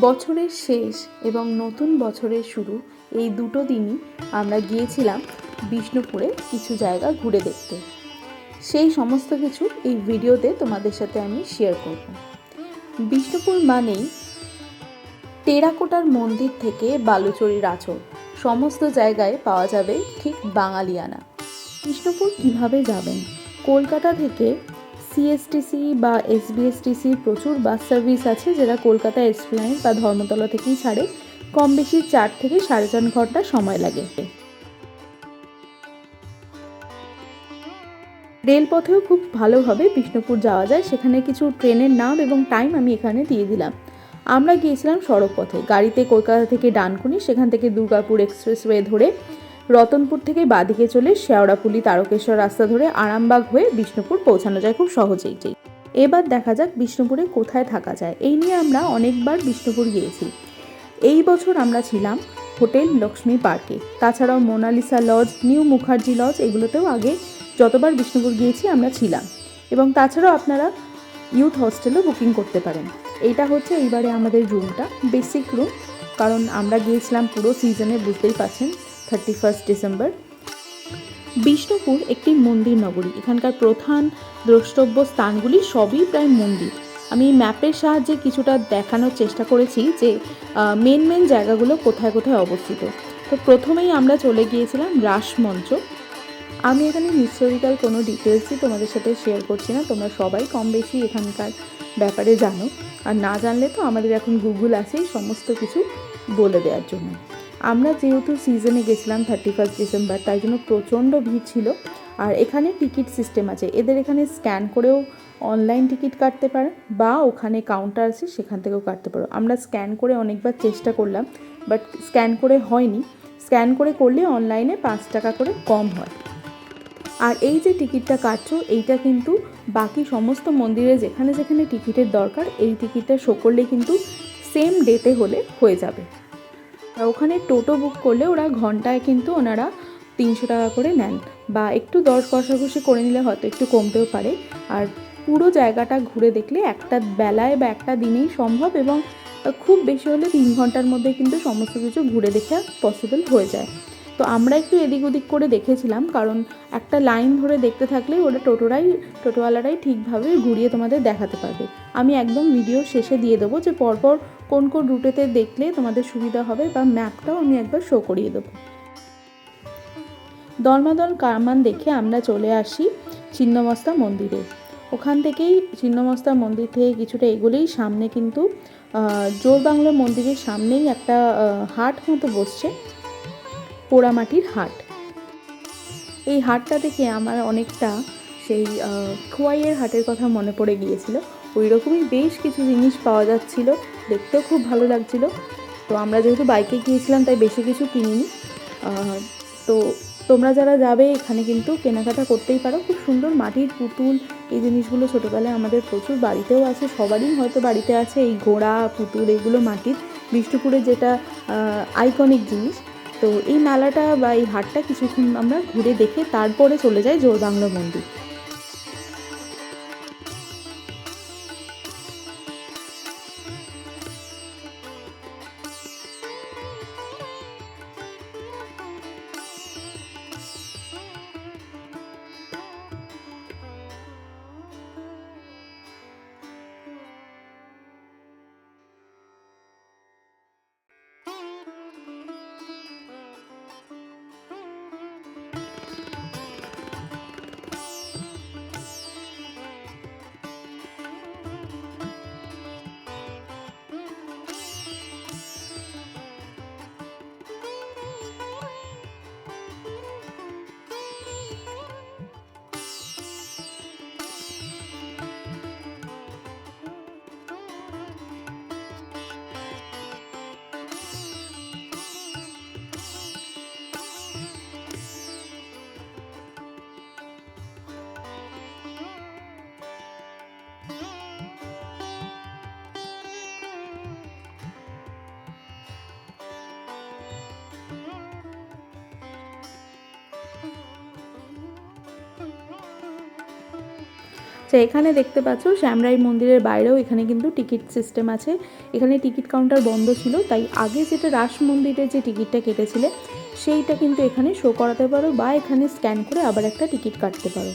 বছরের শেষ এবং নতুন বছরের শুরু এই দুটো দিনই আমরা গিয়েছিলাম বিষ্ণুপুরে কিছু জায়গা ঘুরে দেখতে। সেই সমস্ত কিছু এই ভিডিওতে তোমাদের সাথে আমি শেয়ার করব। বিষ্ণুপুর মানেই টেরাকোটার মন্দির থেকে বালুচরির আঁচল সমস্ত জায়গায় পাওয়া যাবে ঠিক বাঙালিয়ানা। বিষ্ণুপুর কীভাবে যাবেন? কলকাতা থেকে সিএসটিসি বা এসবিএসটিসি প্রচুর বাস সার্ভিস আছে যেটা কলকাতা এসপ্লাইন বা ধর্মতলা থেকেই ছাড়ে। কম বেশি চার থেকে সাড়ে চার ঘণ্টা সময় লাগে। রেলপথেও খুব ভালোভাবে বিষ্ণুপুর যাওয়া যায়। সেখানে কিছু ট্রেনের নাম এবং টাইম আমি এখানে দিয়ে দিলাম। আমরা গিয়েছিলাম সড়ক পথে গাড়িতে কলকাতা থেকে ডানকুনি, সেখান থেকে দুর্গাপুর এক্সপ্রেসওয়ে ধরে রতনপুর থেকে বাদিকে চলে শেওড়াপুলি তারকেশ্বর রাস্তা ধরে আরামবাগ হয়ে বিষ্ণুপুর পৌঁছানো যায় খুব সহজেই এবার দেখা যাক বিষ্ণুপুরে কোথায় থাকা যায়। এই নিয়ে আমরা অনেকবার বিষ্ণুপুর গিয়েছি। এই বছর আমরা ছিলাম হোটেল লক্ষ্মী পার্কে। তাছাড়াও Mona Lisa lodge, new Mukherjee lodge, এগুলোতেও আগে যতবার বিষ্ণুপুর গিয়েছি আমরা ছিলাম। এবং তাছাড়াও আপনারা ইউথ হস্টেলও বুকিং করতে পারেন। এইটা হচ্ছে এইবারে আমাদের রুমটা, বেসিক রুম। কারণ আমরা গিয়েছিলাম পুরো সিজনে, বুঝতেই পারছেন। থার্টি ফার্স্ট ডিসেম্বর বিষ্ণুপুর একটি মন্দির নগরী। এখানকার প্রধান দ্রষ্টব্য স্থানগুলি সবই প্রায় মন্দির। আমি ম্যাপের সাহায্যে কিছুটা দেখানোর চেষ্টা করেছি যে মেন মেন জায়গাগুলো কোথায় কোথায় অবস্থিত। তো প্রথমেই আমরা চলে গিয়েছিলাম রাসমঞ্চ আমি এখানে হিস্টোরিক্যাল কোনো ডিটেলসই তোমাদের সাথে শেয়ার করছি না। তোমরা সবাই কম বেশি এখানকার ব্যাপারে জানো। আর না জানলে তো আমাদের এখন গুগল আছেই সমস্ত কিছু বলে দেওয়ার জন্য। আমরা যেহেতু সিজনে গেছিলাম থার্টি ফার্স্ট ডিসেম্বর তাই জন্য প্রচণ্ড ভিড় ছিল। আর এখানে টিকিট সিস্টেম আছে। এদের এখানে স্ক্যান করেও অনলাইন টিকিট কাটতে পারে বা ওখানে কাউন্টার আছে, সেখান থেকেও কাটতে পারো। আমরা স্ক্যান করে অনেকবার চেষ্টা করলাম বাট স্ক্যান করে হয়নি। স্ক্যান করে করলে অনলাইনে পাঁচ টাকা করে কম হয়। আর এই যে টিকিটটা কাটছো, এইটা কিন্তু বাকি সমস্ত মন্দিরে যেখানে যেখানে টিকিটের দরকার, এই টিকিটটা শো করলে কিন্তু সেম ডেতে হলে হয়ে যাবে। ওখানে টোটো বুক করলে ওরা ঘন্টায় কিন্তু ওনারা তিনশো টাকা করে নেন। বা একটু দর কষাকষি করে নিলে হয়তো একটু কমতেও পারে। আর পুরো জায়গাটা ঘুরে দেখলে একটা বেলায় বা একটা দিনেই সম্ভব এবং খুব বেশি হলে তিন ঘণ্টার মধ্যে কিন্তু সমস্ত কিছু ঘুরে দেখা পসিবল হয়ে যায়। তো আমরা একটু এদিক ওদিক করে দেখেছিলাম কারণ একটা লাইন ধরে দেখতে থাকলে ওরা টোটোরাই, টোটোওয়ালারাই ঠিকভাবে ঘুরিয়ে তোমাদের দেখাতে পারবে। আমি একদম ভিডিও শেষে দিয়ে দেবো যে পরপর কোন কোন রুটেতে দেখলে তোমাদের সুবিধা হবে বা ম্যাপটাও আমি একবার শো করিয়ে দেবো। দলমাদল কারমান দেখে আমরা চলে আসি ছিন্নমস্তা মন্দিরে। ওখান থেকেই ছিন্নমস্তা মন্দির থেকে কিছুটা এগোলেই সামনে কিন্তু জোর বাংলা মন্দিরের সামনেই একটা হাট মতো বসছে, পোড়ামাটির হাট। এই হাটটা দেখে আমার অনেকটা সেই খোয়াইয়ের হাটের কথা মনে পড়ে গিয়েছিল। ওই রকমই বেশ কিছু জিনিস পাওয়া যাচ্ছিল। দেখতেও খুব ভালো লাগছিল। তো আমরা যেহেতু বাইকে গিয়েছিলাম, তাই বেশি কিছু কিনিনি। তো তোমরা যারা যাবে, এখানে কিন্তু কেনাকাটা করতেই পারো। খুব সুন্দর মাটির পুতুল, এই জিনিসগুলো ছোটোবেলায় আমাদের প্রচুর বাড়িতেও আছে। সবারই হয়তো বাড়িতে আছে এই ঘোড়া, পুতুল, এগুলো মাটির। বিষ্ণুপুরে যেটা আইকনিক জিনিস। তো এই মেলাটা বা এই হাটটা কিছুক্ষণ আমরা ঘুরে দেখে তারপরে চলে যাই জোর বাংলা মন্দির। তো এখানে দেখতে পাচ্ছ, শ্যামরাই মন্দিরের বাইরেও এখানে কিন্তু টিকিট সিস্টেম আছে। এখানে টিকিট কাউন্টার বন্ধ ছিল, তাই আগে যেটা রাস মন্দিরের যে টিকিটটা কেটেছিলে, সেইটা কিন্তু এখানে শো করাতে পারো বা এখানে স্ক্যান করে আবার একটা টিকিট কাটতে পারো।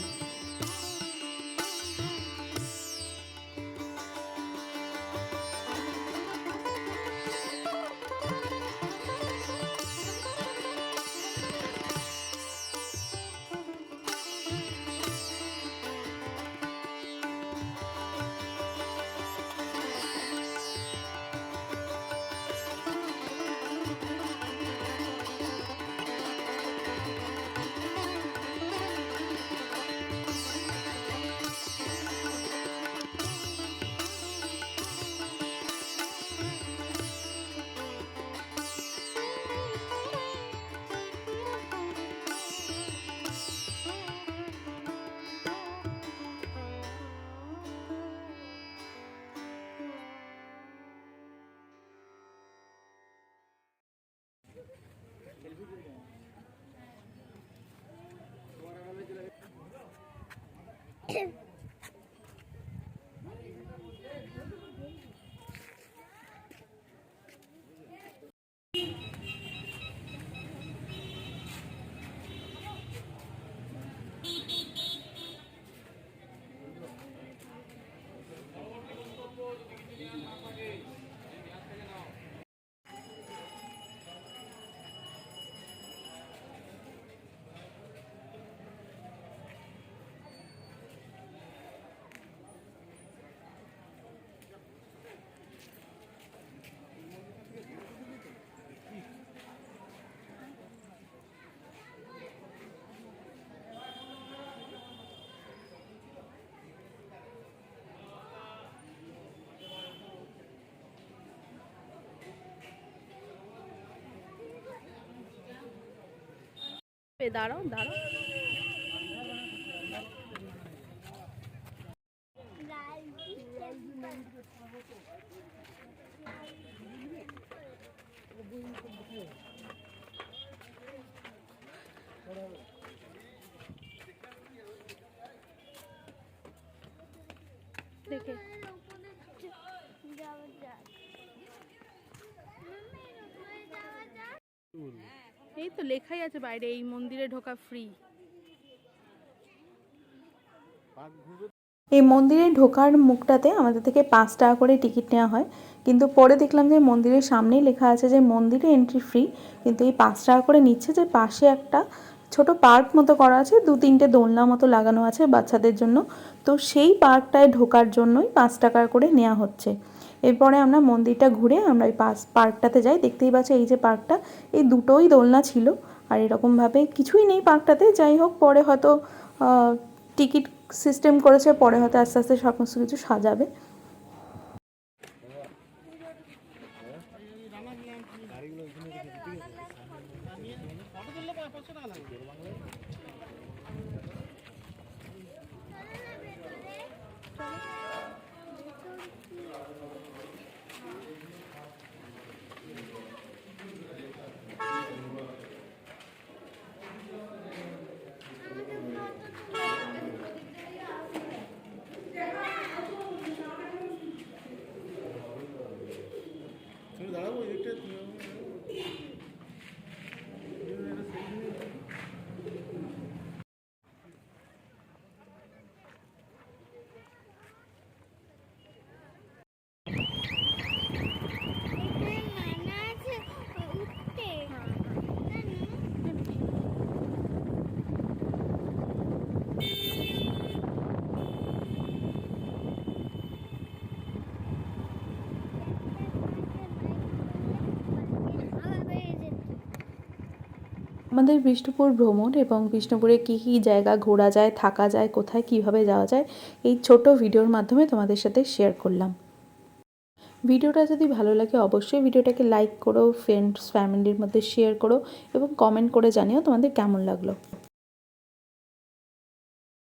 দাঁড়াও দাঁড়াও। দেখে। এই তো লেখাই আছে বাইরে, এই মন্দিরে ঢোকা ফ্রি এই মন্দিরে ঢোকার মুখটাতে আমাদের থেকে পাঁচ টাকা করে টিকিট নেওয়া হয়। কিন্তু পরে দেখলাম যে মন্দিরের সামনেই লেখা আছে যে মন্দিরে এন্ট্রি ফ্রি কিন্তু এই পাঁচ টাকা করে নিচ্ছে যে পাশে একটা ছোট পার্ক মতো করা আছে, দু তিনটে দোলনা মতো লাগানো আছে বাচ্চাদের জন্য। তো সেই পার্কটায় ঢোকার জন্যই পাঁচ টাকা করে নেওয়া হচ্ছে। এরপরে আমরা মন্দিরটা ঘুরে আমরা ওই পাস পার্কটাতে যাই। দেখতেই পাচ্ছি এই যে পার্কটা, এই দুটোই দোলনা ছিল। আর এরকমভাবে কিছুই নেই পার্কটাতে। যাই হোক, পরে হয়তো টিকিট সিস্টেম করেছে, পরে হয়তো আস্তে আস্তে সমস্ত কিছু সাজাবে। আমাদের বিষ্ণুপুর ভ্রমণ এবং বিষ্ণুপুরে কী কী জায়গা ঘোরা যায়, থাকা যায়, কোথায় কীভাবে যাওয়া যায়, এই ছোট ভিডিওর মাধ্যমে তোমাদের সাথে শেয়ার করলাম। ভিডিওটা যদি ভালো লাগে অবশ্যই ভিডিওটাকে লাইক করো ফ্রেন্ডস ফ্যামিলির মধ্যে শেয়ার করো এবং কমেন্ট করে জানিও তোমাদের কেমন লাগল।